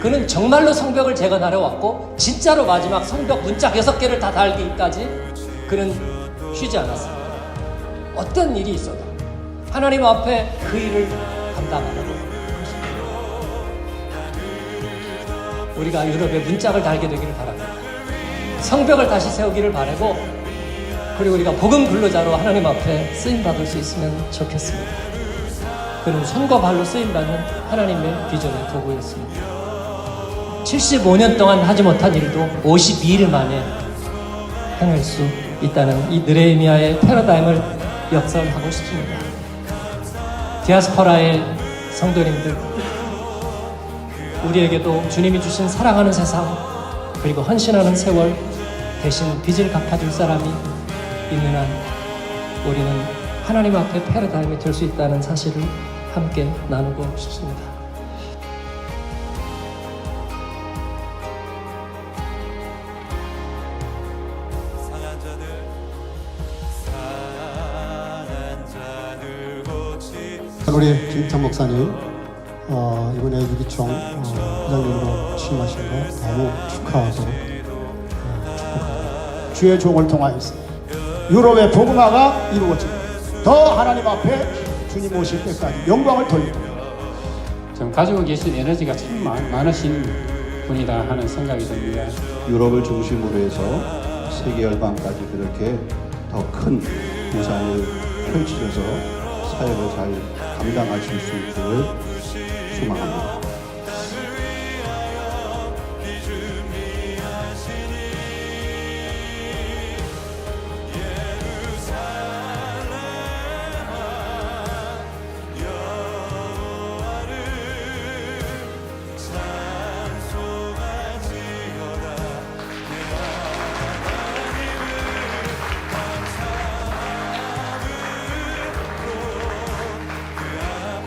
그는 정말로 성벽을 재건하러 왔고 진짜로 마지막 성벽 문짝 여섯 개를 다 달기까지 그는 쉬지 않았습니다. 어떤 일이 있어도 하나님 앞에 그 일을 감당하라고 우리가 유럽에 문짝을 달게 되기를 바랍니다. 성벽을 다시 세우기를 바라고 그리고 우리가 복음 근로자로 하나님 앞에 쓰임 받을 수 있으면 좋겠습니다. 그는 손과 발로 쓰임 받는 하나님의 비전의 도구였습니다. 75년 동안 하지 못한 일도 52일 만에 행할 수 있다는 이 느레미아의 패러다임을 역설하고 싶습니다. 디아스포라의 성도님들, 우리에게도 주님이 주신 사랑하는 세상, 그리고 헌신하는 세월, 대신 빚을 갚아줄 사람이 있는 한 우리는 하나님 앞에 패러다임이 될 수 있다는 사실을 함께 나누고 싶습니다. 우리 김태 목사님 어, 이번에 유기총 어, 회장님으로 취임하신 거 너무 축하하고 어, 축복합니다. 주의 종을 통하여서 유럽의 복음화가 이루어지고 더 하나님 앞에 주님 오실 때까지 영광을 돌리고 좀 가지고 계신 에너지가 참 많- 많으신 분이다 하는 생각이 듭니다. 유럽을 중심으로 해서 세계 열방까지 그렇게 더큰 우상을 펼치셔서 사역을 잘 감당하실 수 있기를 소망합니다.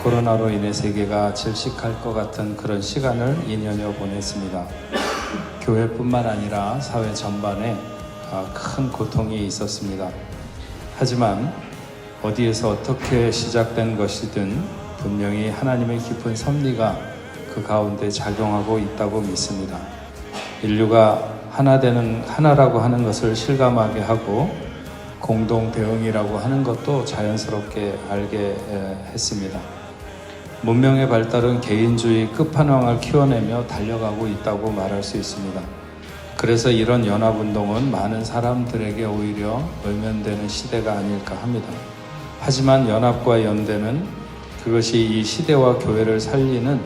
코로나로 인해 세계가 질식할 것 같은 그런 시간을 2년여 보냈습니다. 교회뿐만 아니라 사회 전반에 아, 큰 고통이 있었습니다. 하지만 어디에서 어떻게 시작된 것이든 분명히 하나님의 깊은 섭리가 그 가운데 작용하고 있다고 믿습니다. 인류가 하나 되는 하나라고 하는 것을 실감하게 하고 공동 대응이라고 하는 것도 자연스럽게 알게 에, 했습니다. 문명의 발달은 개인주의 끝판왕을 키워내며 달려가고 있다고 말할 수 있습니다. 그래서 이런 연합운동은 많은 사람들에게 오히려 외면되는 시대가 아닐까 합니다. 하지만 연합과 연대는 그것이 이 시대와 교회를 살리는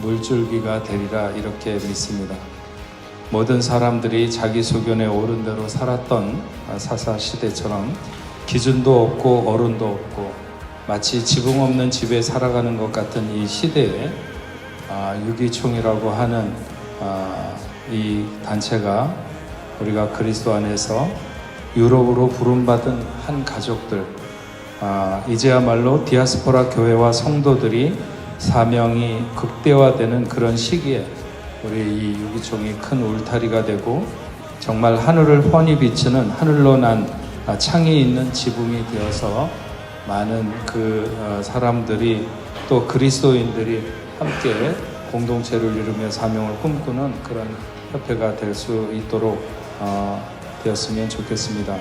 물줄기가 되리라 이렇게 믿습니다. 모든 사람들이 자기 소견에 옳은 대로 살았던 사사 시대처럼 기준도 없고 어른도 없고 마치 지붕 없는 집에 살아가는 것 같은 이 시대에 아, 유기총이라고 하는 아, 이 단체가 우리가 그리스도 안에서 유럽으로 부름받은 한 가족들 아, 이제야말로 디아스포라 교회와 성도들이 사명이 극대화되는 그런 시기에 우리 이 유기총이 큰 울타리가 되고 정말 하늘을 훤히 비추는 하늘로 난 아, 창이 있는 지붕이 되어서 많은 그 어, 사람들이 또 그리스도인들이 함께 공동체를 이루며 사명을 꿈꾸는 그런 협회가 될 수 있도록 어, 되었으면 좋겠습니다.